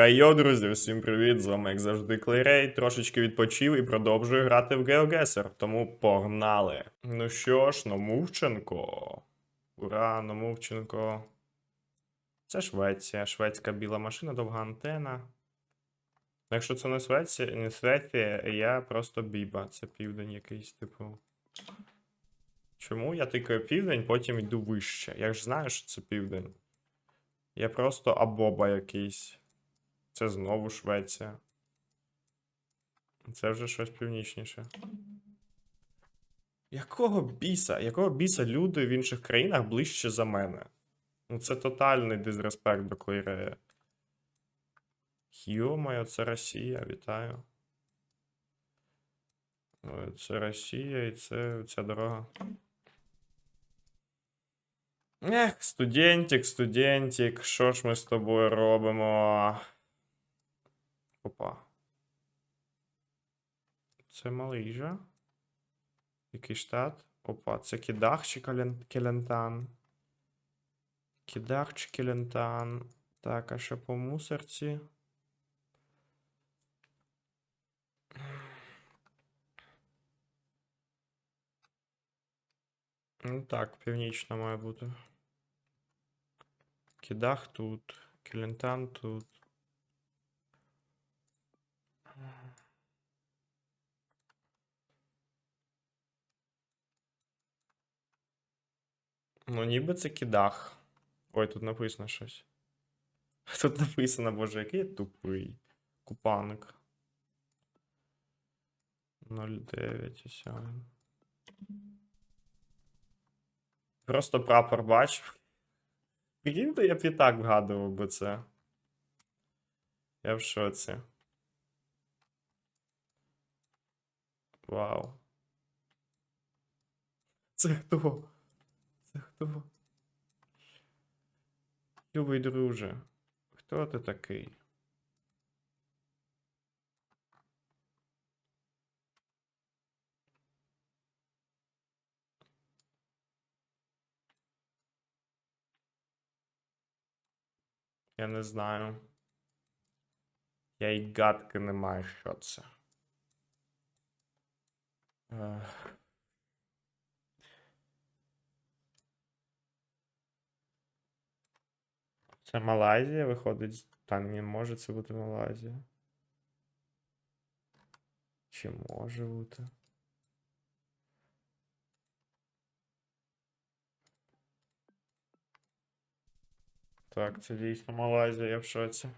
Хайо, друзі, всім привіт! З вами, як завжди, Клейрей. Трошечки відпочив і продовжую грати в GeoGuessr, тому погнали. Ну що ж, Номувченко. Ура, Номувченко. Це Швеція. Шведська біла машина, довга антена. Ну, Якщо це не Швеція, не Швеція, я просто Біба. Це південь якийсь, типу. Чому я тикаю південь, потім йду вище? Я ж знаю, що це південь. Я просто абоба якийсь. Це знову Швеція. Це вже щось північніше. Якого біса? Якого біса люди в інших країнах ближче за мене? Ну це тотальний дизреспект до Клейрея. Йо-моє, це Росія, вітаю. Це Росія і це ця дорога. Ех, студентик, студентик, що ж ми з тобою робимо? Опа. Це Малижа. Який штат? Опа, це Кідах чи Келентан? Кідах чи Келентан? Так, а що по мусорці? Ну так, північно має бути. Кідах тут, Келентан тут. Ну, ніби це кідах. Ой, тут написано щось. Тут написано, боже, який я тупий. Купанок. 09 ось він. Просто прапор бачив. Прикиньте, я б і так вгадував би це. Я в шоці. Вау. Це хто? Це хто? Любий друже, хто ти такий? Я не знаю. Я й гадки не маю, що це. Ех. Це Малайзія виходить. Та не може це бути Малайзія. Чи може бути? Так, це дійсно Малайзія, я в шоці.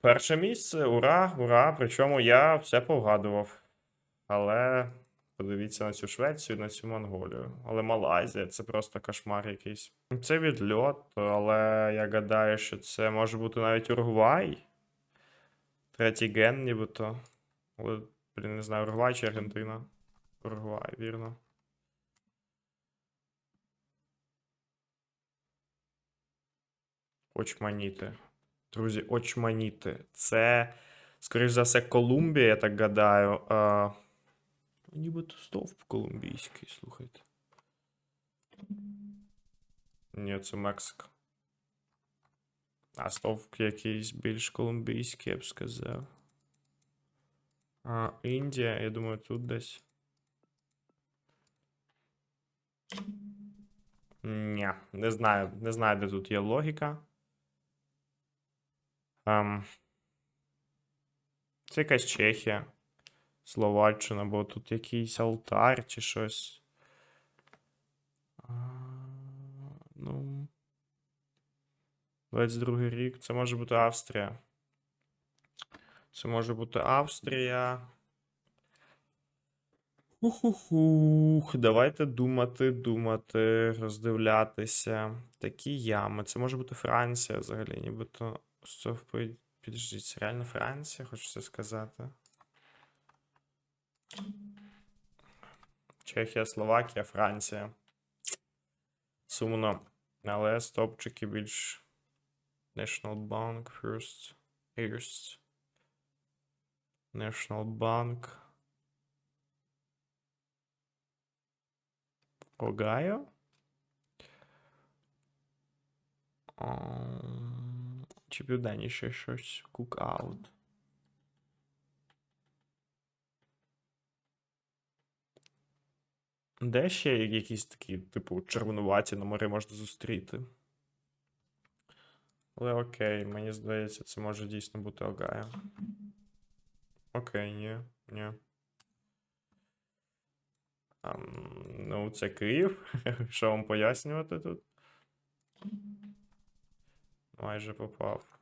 Перше місце, ура, ура! Причому я все повгадував. Але подивіться на цю Швецію, на цю Монголію. Але Малайзія це просто кошмар якийсь. Це відльот, але я гадаю, що це може бути навіть Уругвай. Третій ген, нібито. Але, блін, не знаю, Уругвай чи Аргентина. Уругвай, вірно. Очманіти. Друзі, очманіти. Це, скоріш за все, Колумбія, я так гадаю. Нібито стовп колумбійський, слухайте. Ні, це Мексика. А стовп якийсь більш колумбійський, я б сказав. А, Індія, я думаю, тут десь. Ні, не знаю, не знаю, де тут є логіка. Ем, це якась Чехія, Словаччина, бо тут якийсь алтар чи щось. Ну. 22 рік. Це може бути Австрія. Це може бути Австрія. Ух-ух-ух. Давайте думати, думати, роздивлятися. Такі ями. Це може бути Франція взагалі, нібито. Підождіть, це реально Франція, хочеться сказати. Чехія, Словакія, Франція. Сумно. Але стопчики більш. National Bank first. First. National Bank. Огайо. Чи південніше щось. Cookout. Де ще якісь такі, типу, червонуваті на морі можна зустріти? Але окей, мені здається, це може дійсно бути Огайо. Окей, ні, ні. Ам, ну, це Київ. Що вам пояснювати тут? Майже попав.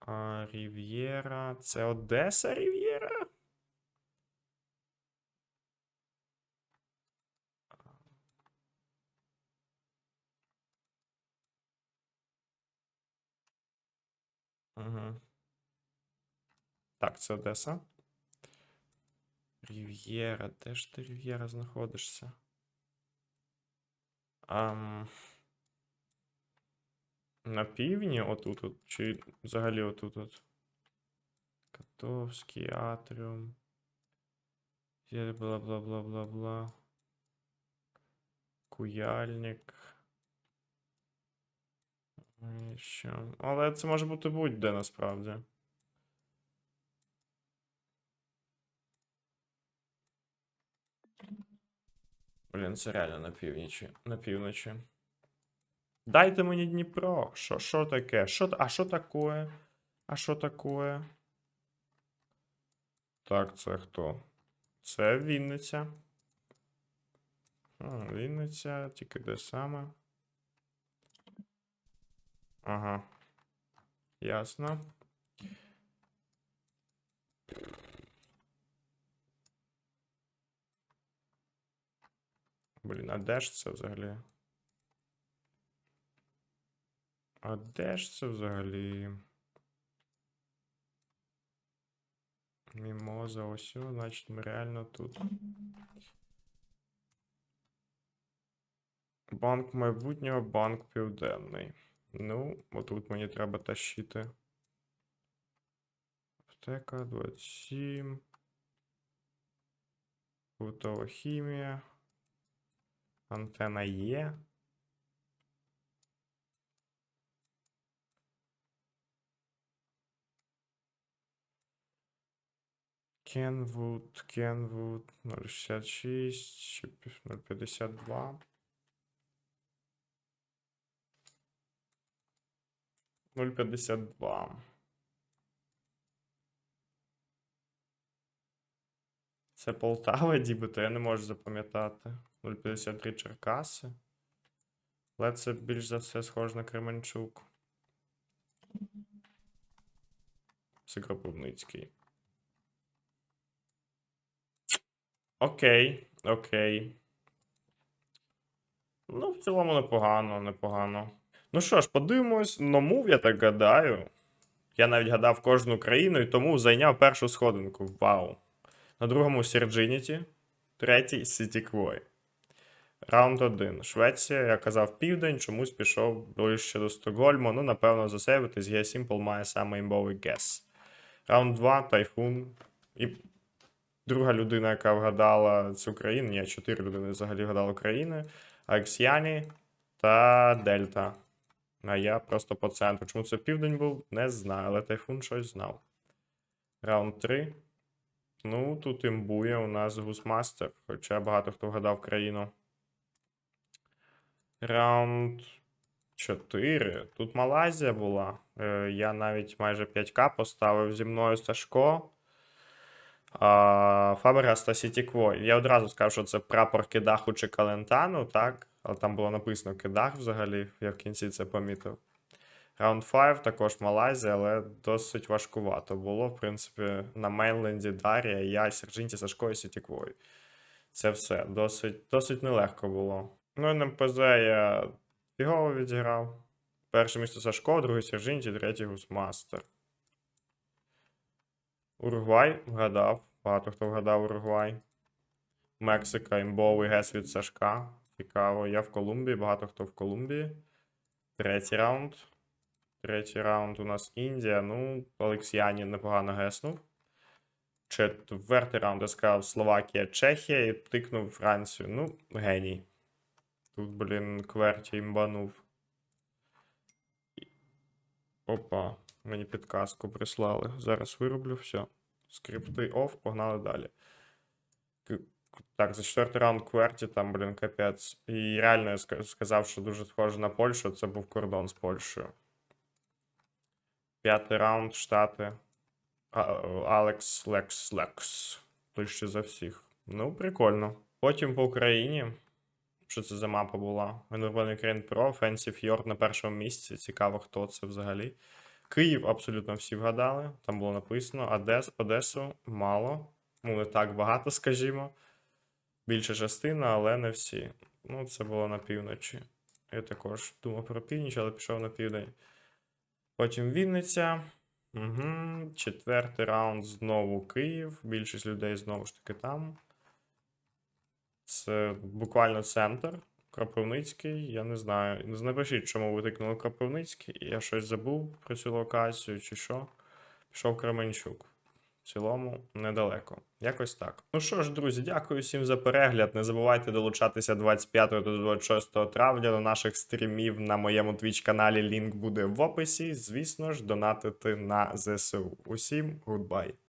А, Рів'єра. Це Одеса Рів'єра? Так, це Одеса. Рів'єра. Де ж ти Рів'єра знаходишся? Ам... На півдні отут, от, чи взагалі отут от. Котовський, Атріум. Бла-бла-бла-бла-бла. Куяльник. І Що? Але це може бути будь-де насправді. Блін, це реально на північі. На півночі. Дайте мені Дніпро. Що, що таке? Що, а що таке? А що таке? Так, це хто? Це Вінниця. А, Вінниця, тільки де саме? Ага. Ясно. Блін, а де ж це взагалі? А де ж це взагалі? Мімоза, ось, значить, ми реально тут. Банк майбутнього, банк південний. Ну, отут мені треба тащити. Аптека 27. Готова хімія. Антена є. Кенвуд, Кенвуд 066, чи пі- 052. 052. Це Полтава, дібито, я не можу запам'ятати. 053 Черкаси. Але це більш за все схоже на Кременчук. Це Кропивницький. Окей, окей. Ну, в цілому непогано, непогано. Ну що ж, подивимось, номув, я так гадаю. Я навіть гадав кожну країну і тому зайняв першу сходинку. Вау. На другому Сірджиніті, третій Сітіквой. Раунд 1. Швеція, я казав південь, чомусь пішов ближче до Стокгольму. Ну, напевно, засейвитись Simple має саме імбовий гес. Раунд 2 Тайфун. І друга людина, яка вгадала цю країну. Ні, чотири людини взагалі вгадали країни. Аксіані та Дельта. А я просто по центру. Чому це південь був? Не знаю, але Тайфун щось знав. Раунд 3. Ну, тут імбує у нас Гусмастер, хоча багато хто вгадав країну. Раунд 4. Тут Малайзія була. Е, я навіть майже 5К поставив зі мною Сашко. А, Фабрегас та Сітікво. Я одразу сказав, що це прапор Кедаху чи Калентану, так? Але там було написано Кедах взагалі, я в кінці це помітив. Раунд 5 також Малайзія, але досить важкувато було. В принципі, на мейнленді Дар'я, я, Сержинті, Сашко і Сітіквой. Це все. Досить, досить нелегко було. Ну, НМПЗ я фігово відіграв. Перше місце Сашко, друге Сержинті, третє Гусмастер. Уругвай вгадав. Багато хто вгадав Уругвай. Мексика, імбовий гес від Сашка. Цікаво. Я в Колумбії, багато хто в Колумбії. Третій раунд. Третій раунд у нас Індія. Ну, Олексіанін непогано геснув. Четвертий раунд я сказав Словакія, Чехія і тикнув Францію. Ну, геній. Тут, блін, Кверті імбанув. Опа, мені підказку прислали. Зараз вироблю все. Скрипти оф, погнали далі. Так, за четвертий раунд кверті, там, блін, капець. І реально я сказав, що дуже схоже на Польщу, це був кордон з Польщею. П'ятий раунд, Штати. Алекс Лекс Лекс. Ближче за всіх. Ну, прикольно. Потім по Україні. Що це за мапа була? Енергоний Крейн Про, Фенсі Фьорд на першому місці. Цікаво, хто це взагалі. Київ абсолютно всі вгадали. Там було написано. Одес, Одесу мало. Ну, не так багато, скажімо. Більша частина, але не всі. Ну, це було на півночі. Я також думав про північ, але пішов на південь. Потім Вінниця. Угу. Четвертий раунд знову Київ. Більшість людей знову ж таки там. Це буквально центр. Кропивницький, я не знаю. Напишіть, чому ви тикнули Кропивницький. Я щось забув про цю локацію чи що. Пішов Кременчук. Цілому недалеко. Якось так. Ну що ж, друзі, дякую всім за перегляд. Не забувайте долучатися 25 до 26 травня до наших стрімів на моєму твіч каналі. Лінк буде в описі. Звісно ж, донатити на ЗСУ. Усім гудбай.